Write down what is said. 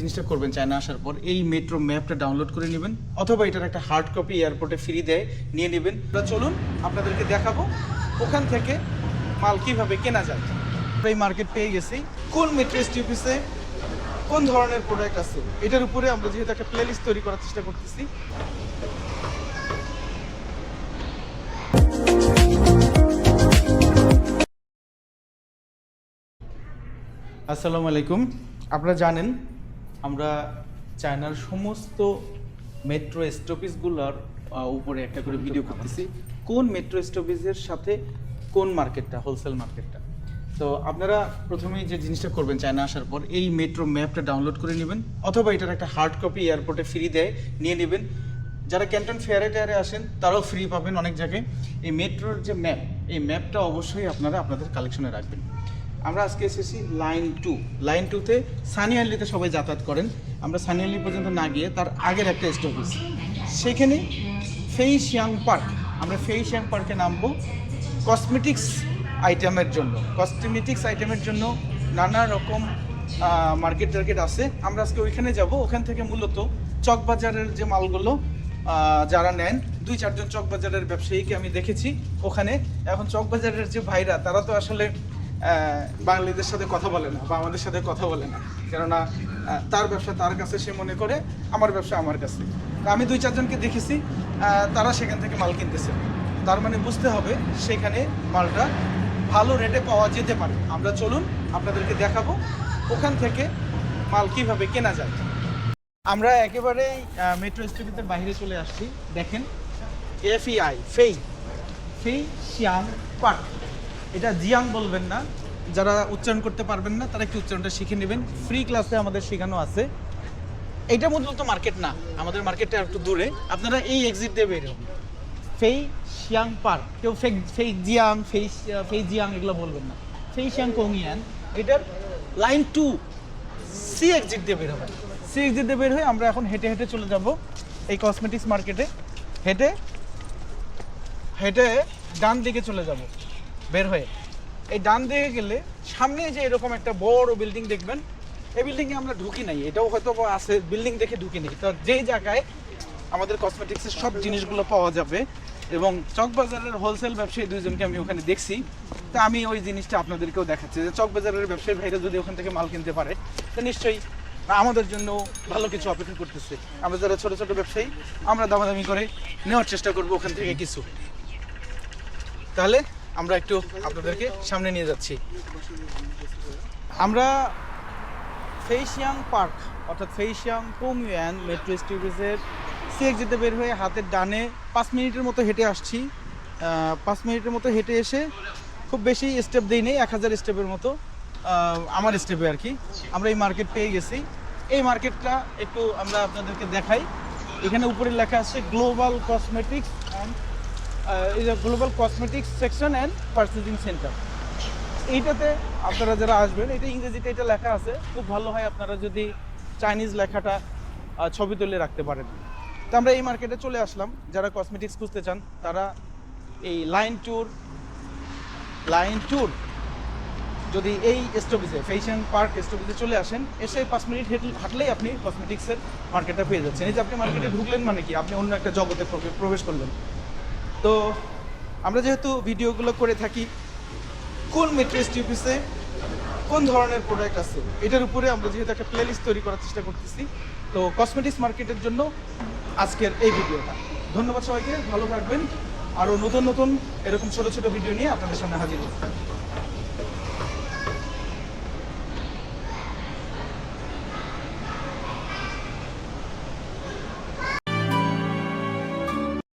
জিনিসটা করবেন চায়না আসার পর, এই মেট্রো ম্যাপটা ডাউনলোড করে নেবেন, অথবা এটার একটা হার্ড কপি এয়ারপোর্টে ফ্রি দেয়, নিয়ে নেবেন। চলুন, আপনাদেরকে দেখাবো ওখান থেকে মাল কীভাবে কেনা যায়। এই মার্কেট পেয়ে গেছি। কোন মেট্রো স্টিপিসে কোন ধরনের প্রোডাক্ট আছে? এটার উপরে আমরা যেহেতু একটা প্লেলিস্ট তৈরি করার চেষ্টা করতেছি। আসসালামু আলাইকুম। আপনারা জানেন আমরা চায়নার সমস্ত মেট্রো স্টপেজগুলোর উপরে একটা করে ভিডিও করতেছি। কোন মেট্রো স্টপেজের সাথে কোন মার্কেটটা হোলসেল মার্কেটটা তো আপনারা প্রথমেই যে জিনিসটা করবেন চায়না আসার পর, এই মেট্রো ম্যাপটা ডাউনলোড করে নেবেন, অথবা এটার একটা হার্ড কপি এয়ারপোর্টে ফ্রি দেয়, নিয়ে নেবেন। যারা ক্যান্টন ফেয়ারে টেয়ারে আসেন, তারাও ফ্রি পাবেন অনেক জায়গায়। এই মেট্রোর যে ম্যাপ এই ম্যাপটা অবশ্যই আপনারা আপনাদের কালেকশনে রাখবেন। আমরা আজকে এসেছি লাইন টু। লাইন টুতে সানিয়ালিতে সবাই যাতায়াত করেন। আমরা সানিয়ালি পর্যন্ত না গিয়ে তার আগের একটা স্টপেজ। সেখানে ফেইশিয়াং পার্ক। আমরা ফেইশিয়াং পার্কে নামবো কসমেটিক্স আইটেমের জন্য। কসমেটিক্স আইটেমের জন্য নানা রকম মার্কেট টার্গেট আছে। আমরা আজকে ওইখানে যাব। ওখান থেকে মূলত চকবাজারের যে মালগুলো যারা নেন, দুই চারজন চকবাজারের ব্যবসায়ীকে আমি দেখেছি ওখানে। এখন চকবাজারের যে ভাইরা, তারা তো আসলে বাঙালিদের সাথে কথা বলে না বা আমাদের সাথে কথা বলে না। কেননা তার ব্যবসা তার কাছে, সে মনে করে আমার ব্যবসা আমার কাছে। আমি দুই চারজনকে দেখেছি তারা সেখান থেকে মাল কিনতেছে। তার মানে বুঝতে হবে সেখানে মালটা ভালো রেটে পাওয়া যেতে পারে। আমরা চলুন, আপনাদেরকে দেখাবো ওখান থেকে মাল কীভাবে কেনা যায়। আমরা একেবারেই মেট্রো স্টেশনের বাইরে চলে আসছি। দেখেন F FEI Fei Fei Xiang park এটা জিয়াং বলবেন না। যারা উচ্চারণ করতে পারবেন না, তারা একটু উচ্চারণটা শিখে নেবেন। ফ্রি ক্লাসে আমাদের শেখানো আছে। এটা মূলত মার্কেট না, আমাদের মার্কেটটা একটু দূরে। আপনারা এই এক্সিট দিয়ে বের ফেই শিয়াং পার্ক কেউ fake, Fei Jiang, Fei Fei Jiang এগুলো বলবেন না। ফেই শিয়াং কোংয়ান এটার লাইন টু সি এক্সিট দিয়ে বের হবেন। সি এক্সিট দিয়ে বের হয়ে আমরা এখন হেঁটে হেঁটে চলে যাব এই কসমেটিক্স মার্কেটে হেঁটে হেঁটে ডান দিকে চলে যাব। বের হয়ে, এই ডান দিকে গেলে সামনে যে এরকম একটা বড় বিল্ডিং দেখবেন, এই বিল্ডিংয়ে আমরা ঢুকি নাই, এটাও হয়তো আছে বিল্ডিং দেখে ঢুকি নেই। তো যেই জায়গায় আমাদের কসমেটিক্সের সব জিনিসগুলো পাওয়া যাবে এবং চকবাজারের হোলসেল ব্যবসায়ী দুইজনকে আমি ওখানে দেখছি, তা আমি ওই জিনিসটা আপনাদেরকেও দেখাচ্ছি। যে চকবাজারের ব্যবসায়ী ভাইরা যদি ওখান থেকে মাল কিনতে পারে, তো নিশ্চয়ই আমাদের জন্য ভালো কিছু অপেক্ষা করতেছে। আমরা যারা ছোট ছোট ব্যবসায়ী, আমরা দামাদামি করে নেওয়ার চেষ্টা করব ওখান থেকে কিছু। তাহলে আমরা একটু আপনাদেরকে সামনে নিয়ে যাচ্ছি। আমরা ফেইশিয়াং পার্ক, অর্থাৎ ফেইশিয়াং কোমিয়ান মেট্রো স্টেশনের সিএক যেতে বের হয়ে হাতের ডানে পাঁচ মিনিটের মতো হেঁটে আসছি। পাঁচ মিনিটের মতো হেঁটে এসে খুব বেশি স্টেপ দিই নেই, এক হাজার স্টেপের মতো আমার স্টেপে আর কি। আমরা এই মার্কেট পেয়ে গেছি। এই মার্কেটটা একটু আমরা আপনাদেরকে দেখাই। এখানে উপরে লেখা আছে global cosmetics is a global cosmetics section and purchasing centre এইটাতে আপনারা যারা আসবেন, এটা ইংরেজিতে এটা লেখা আছে, খুব ভালো হয় আপনারা যদি চাইনিজ লেখাটা ছবি তুলে রাখতে পারেন। তো আমরা এই মার্কেটে চলে আসলাম। যারা কসমেটিক্স খুঁজতে চান, তারা এই লাইন ট্যুর লাইন ট্যুর যদি এই স্টপেজে ফ্যাশন পার্ক স্টপেজে চলে আসেন, এসে পাঁচ মিনিট হেঁটে, হাঁটলেই আপনি কসমেটিক্সের মার্কেটটা পেয়ে যাচ্ছেন। এই যে আপনি মার্কেটে ঢুকলেন মানে কি? আপনি অন্য একটা জগতে প্রবে- প্রবেশ করলেন। তো আমরা যেহেতু ভিডিওগুলো করে থাকি, কোন মেট্রো স্টিপিসে কোন ধরনের প্রোডাক্ট আছে? এটার উপরে আমরা যেহেতু একটা প্লেলিস্ট তৈরি করার চেষ্টা করতেছি, তো কসমেটিক্স মার্কেটের জন্য আজকের এই ভিডিওটা। ধন্যবাদ সবাইকে, ভালো থাকবেন। আরও নতুন নতুন এরকম ছোট ছোট ভিডিও নিয়ে আপনাদের সামনে হাজির